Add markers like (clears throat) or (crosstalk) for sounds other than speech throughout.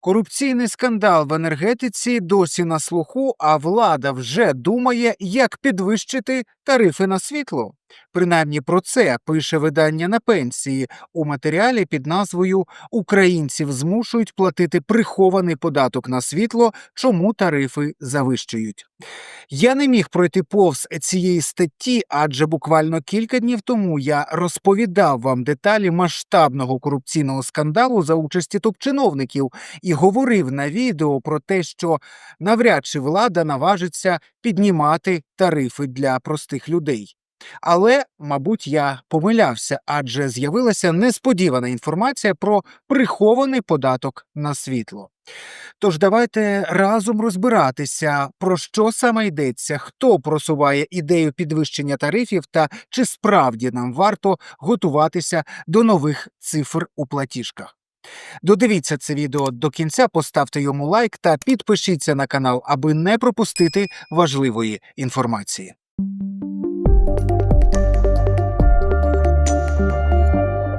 Корупційний скандал в енергетиці досі на слуху, а влада вже думає, як підвищити тарифи на світло. Принаймні про це пише видання на пенсії у матеріалі під назвою Українців змушують платити прихований податок на світло, чому тарифи завищують. Я не міг пройти повз цієї статті, адже буквально кілька днів тому я розповідав вам деталі масштабного корупційного скандалу за участі топ-чиновників і говорив на відео про те, що навряд чи влада наважиться піднімати тарифи для простих людей. Але, мабуть, я помилявся, адже з'явилася несподівана інформація про прихований податок на світло. Тож давайте разом розбиратися, про що саме йдеться, хто просуває ідею підвищення тарифів та чи справді нам варто готуватися до нових цифр у платіжках. Додивіться це відео до кінця, поставте йому лайк та підпишіться на канал, аби не пропустити важливої інформації.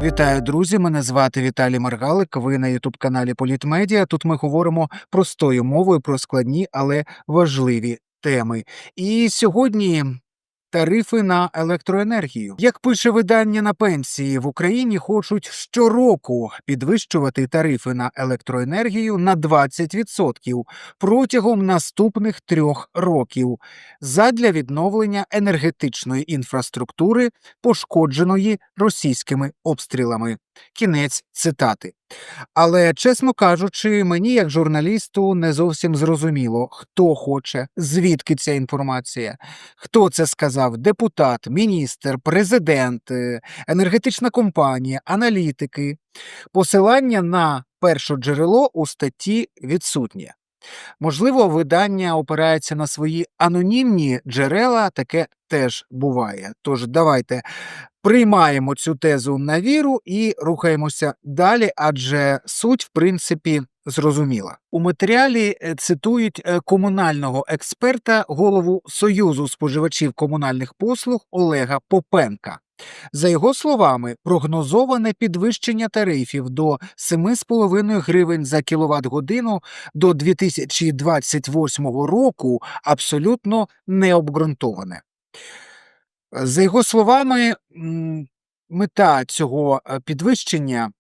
Вітаю, друзі! Мене звати Віталій Маргалик. Ви на ютуб-каналі Політмедіа. Тут ми говоримо простою мовою про складні, але важливі теми. І сьогодні. Тарифи на електроенергію, як пише видання на пенсії в Україні, хочуть щороку підвищувати тарифи на електроенергію на 20% протягом наступних трьох років задля відновлення енергетичної інфраструктури, пошкодженої російськими обстрілами. Кінець цитати. Але, чесно кажучи, мені, як журналісту, не зовсім зрозуміло, хто хоче, звідки ця інформація, хто це сказав: депутат, міністр, президент, е, енергетична компанія, аналітики. Посилання на перше джерело у статті відсутнє. Можливо, видання опирається на свої анонімні джерела, таке теж буває. Тож давайте приймаємо цю тезу на віру і рухаємося далі, адже суть, в принципі, зрозуміла. У матеріалі е, цитують е, комунального експерта, голову Союзу споживачів комунальних послуг Олега Попенка. За його словами, прогнозоване підвищення тарифів до 7,5 гривень за кіловат годину до 2028 року абсолютно необґрунтоване. За його словами, мета цього е, підвищення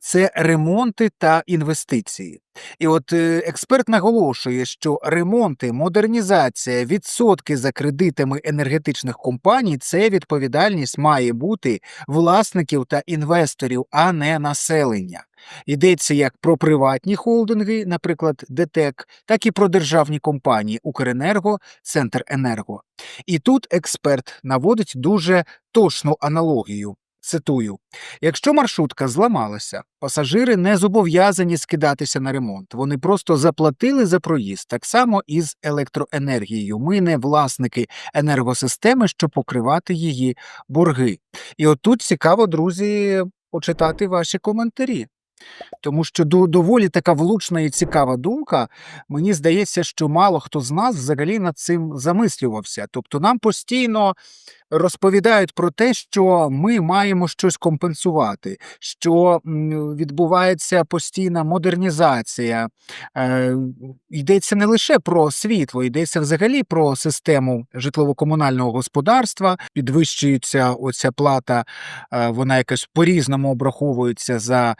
це ремонти та інвестиції. І от е, експерт наголошує, що ремонти, модернізація, відсотки за кредитами енергетичних компаній це відповідальність має бути власників та інвесторів, а не населення. Йдеться як про приватні холдинги, наприклад, ДТЕК, так і про державні компанії Укренерго, Центренерго. І тут експерт наводить дуже точну аналогію. Цитую: якщо маршрутка зламалася, пасажири не зобов'язані скидатися на ремонт. Вони просто заплатили за проїзд, так само і з електроенергією. Ми не власники енергосистеми, щоб покривати її борги. І отут цікаво, друзі, почитати ваші коментарі. Тому що доволі така влучна і цікава думка. Мені здається, що мало хто з нас взагалі над цим замислювався. Тобто нам постійно розповідають про те, що ми маємо щось компенсувати, що відбувається постійна модернізація. Е, йдеться не лише про світло, йдеться взагалі про систему житлово-комунального господарства. Підвищується оця плата, е, вона якось по-різному обраховується за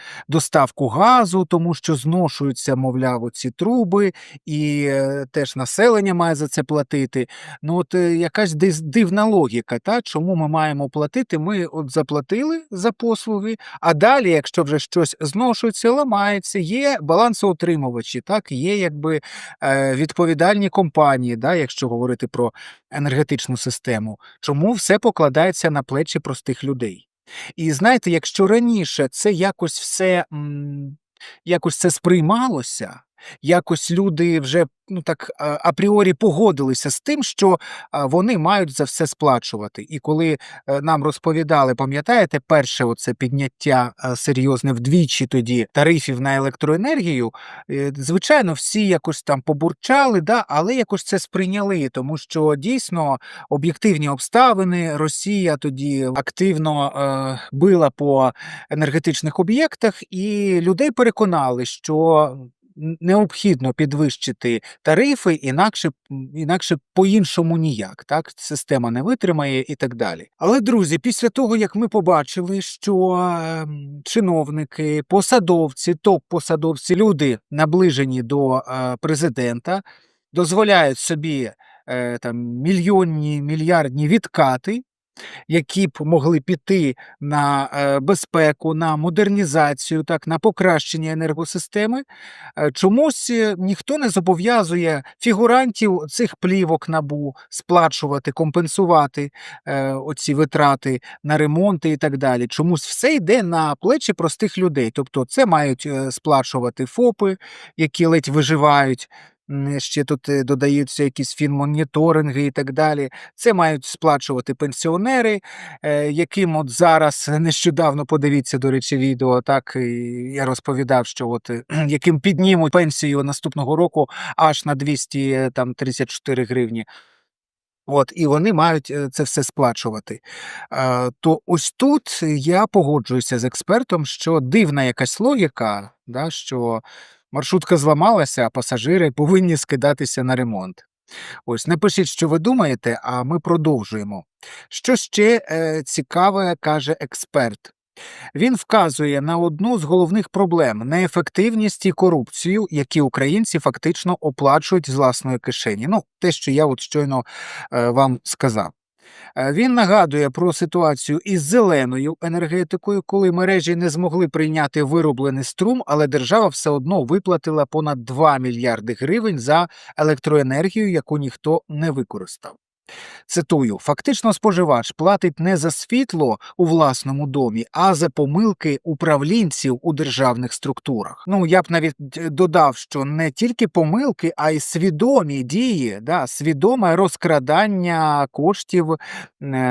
доставку газу, тому що зношуються, мовляв, ці труби, і е, теж населення має за це платити. Ну, от е, якась дивна логіка, та чому ми маємо платити? Ми от заплатили за послуги, а далі, якщо вже щось зношується, ламається, є балансоутримувачі, так є якби е, відповідальні компанії, да, якщо говорити про енергетичну систему. Чому все покладається на плечі простих людей? І знаєте, якщо раніше це якось все якось це сприймалося, якось люди вже ну так апріорі погодилися з тим, що вони мають за все сплачувати. І коли е, нам розповідали, пам'ятаєте, перше оце підняття е, серйозне вдвічі тоді тарифів на електроенергію, е, звичайно, всі якось там побурчали, да, але якось це сприйняли, тому що дійсно об'єктивні обставини. Росія тоді активно била по енергетичних об'єктах, і людей переконали, що необхідно підвищити тарифи, інакше інакше по-іншому ніяк. Так система не витримає і так далі. Але друзі, після того як ми побачили, що ем, чиновники, посадовці, топ-посадовці, люди наближені до е, президента, дозволяють собі е, там мільйонні мільярдні відкати. Які б могли піти на е, безпеку, на модернізацію, так на покращення енергосистеми, е, чомусь е, ніхто не зобов'язує фігурантів цих плівок набу сплачувати, компенсувати оці витрати на ремонти і так далі. Чомусь все йде на плечі простих людей. Тобто, це мають сплачувати ФОПи, які ледь виживають. Ще тут е, додаються якісь фінмоніторинги і так далі. Це мають сплачувати пенсіонери, е, яким от зараз нещодавно подивіться, до речі, відео. Так і я розповідав, що от е, (clears throat) яким піднімуть пенсію наступного року аж на 234 гривні. От, і вони мають це все сплачувати. Е, То ось тут я погоджуюся з експертом, що дивна якась логіка, да, що маршрутка зламалася, а пасажири повинні скидатися на ремонт. Ось напишіть, що ви думаєте, а ми продовжуємо. Що ще е, цікаве каже експерт? Він вказує на одну з головних проблем неефективність і корупцію, які українці фактично оплачують з власної кишені. Ну, те, що я от щойно е, вам сказав. Е, Він нагадує про ситуацію із зеленою енергетикою, коли мережі не змогли прийняти вироблений струм, але держава все одно виплатила понад 2 мільярди гривень за електроенергію, яку ніхто не використав. Цитую: фактично, споживач платить не за світло у власному домі, а за помилки управлінців у державних структурах. Ну я б навіть е, додав, що не тільки помилки, а й свідомі дії, да, свідоме розкрадання коштів е,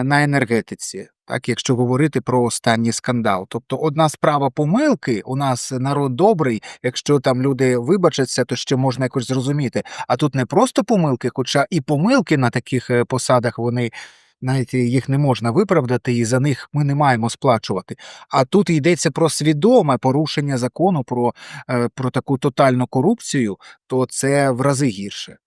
на енергетиці. Так, якщо говорити про останній скандал, тобто одна справа помилки, у нас народ добрий. Якщо там люди вибачаться, то ще можна якось зрозуміти. А тут не просто помилки, хоча і помилки на таких е, посадах вони. Навіть їх не можна виправдати, і за них ми не маємо сплачувати. А тут йдеться про свідоме порушення закону, про, е, про таку тотальну корупцію, то це в рази гірше.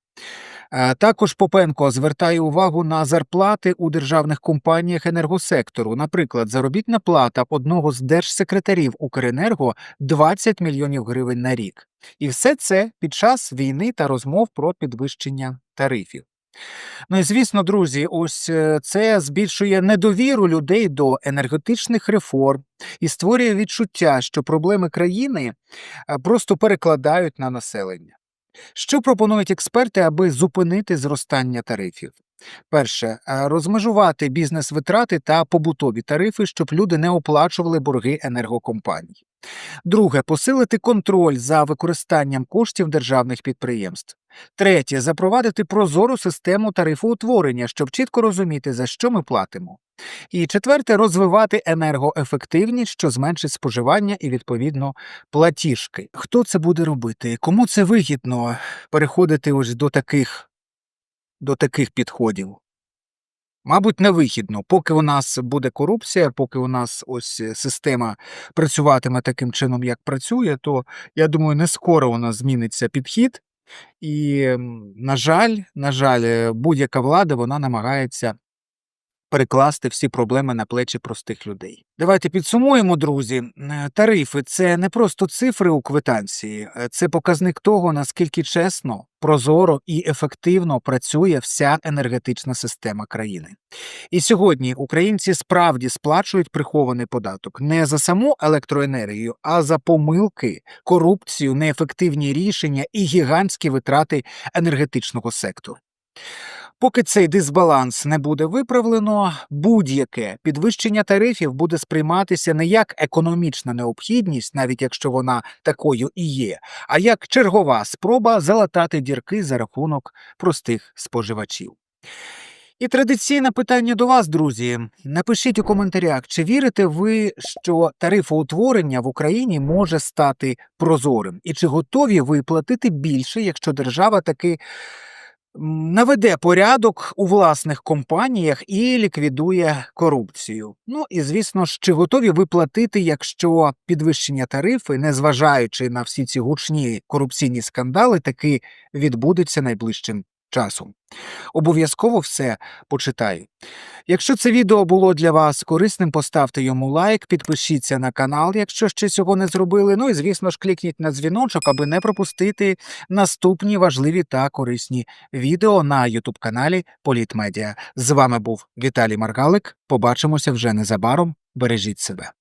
Е, Також Попенко звертає увагу на зарплати у державних компаніях енергосектору. Наприклад, заробітна плата одного з держсекретарів Укренерго 20 мільйонів гривень на рік. І все це під час війни та розмов про підвищення тарифів. Ну і звісно, друзі, ось е, це збільшує недовіру людей до енергетичних реформ і створює відчуття, що проблеми країни е, просто перекладають на населення. Що пропонують експерти, аби зупинити зростання тарифів? Перше, розмежувати бізнес-витрати та побутові тарифи, щоб люди не оплачували борги енергокомпаній. Друге, посилити контроль за використанням коштів державних підприємств. Третє, запровадити прозору систему тарифоутворення, щоб чітко розуміти, за що ми платимо. І четверте, розвивати енергоефективність, що зменшить споживання і відповідно платіжки. Хто це буде робити? Кому це вигідно переходити ось до таких, до таких підходів? Мабуть, невигідно. Поки у нас буде корупція, поки у нас ось система працюватиме таким чином, як працює, то я думаю, не скоро у нас зміниться підхід. І, на жаль, на жаль, е, будь-яка влада вона намагається перекласти всі проблеми на плечі простих людей. Давайте підсумуємо, друзі. Е, Тарифи це не просто цифри у квитанції, е, це показник того, наскільки чесно, прозоро і ефективно працює вся енергетична система країни. І сьогодні українці справді сплачують прихований податок не за саму електроенергію, а за помилки, корупцію, неефективні рішення і гігантські витрати енергетичного сектору. Поки цей дисбаланс не буде виправлено, будь-яке підвищення тарифів буде сприйматися не як економічна необхідність, навіть якщо вона такою і є, а як чергова спроба залатати дірки за рахунок простих споживачів. І традиційне питання до вас, друзі. Напишіть у коментарях, чи вірите ви, що тарифоутворення в Україні може стати прозорим, і чи готові ви платити більше, якщо держава таки наведе порядок у власних компаніях і ліквідує корупцію. Ну і звісно ж, чи готові ви платити, якщо підвищення тарифи, незважаючи на всі ці гучні корупційні скандали, таки відбудеться найближчим часом. Обов'язково все почитаю. Якщо це відео було для вас корисним, поставте йому лайк, підпишіться на канал, якщо ще цього не зробили. Ну і звісно ж, клікніть на дзвіночок, аби не пропустити наступні важливі та корисні відео на youtube каналі Політмедіа. З вами був Віталій Маргалик. Побачимося вже незабаром. Бережіть себе.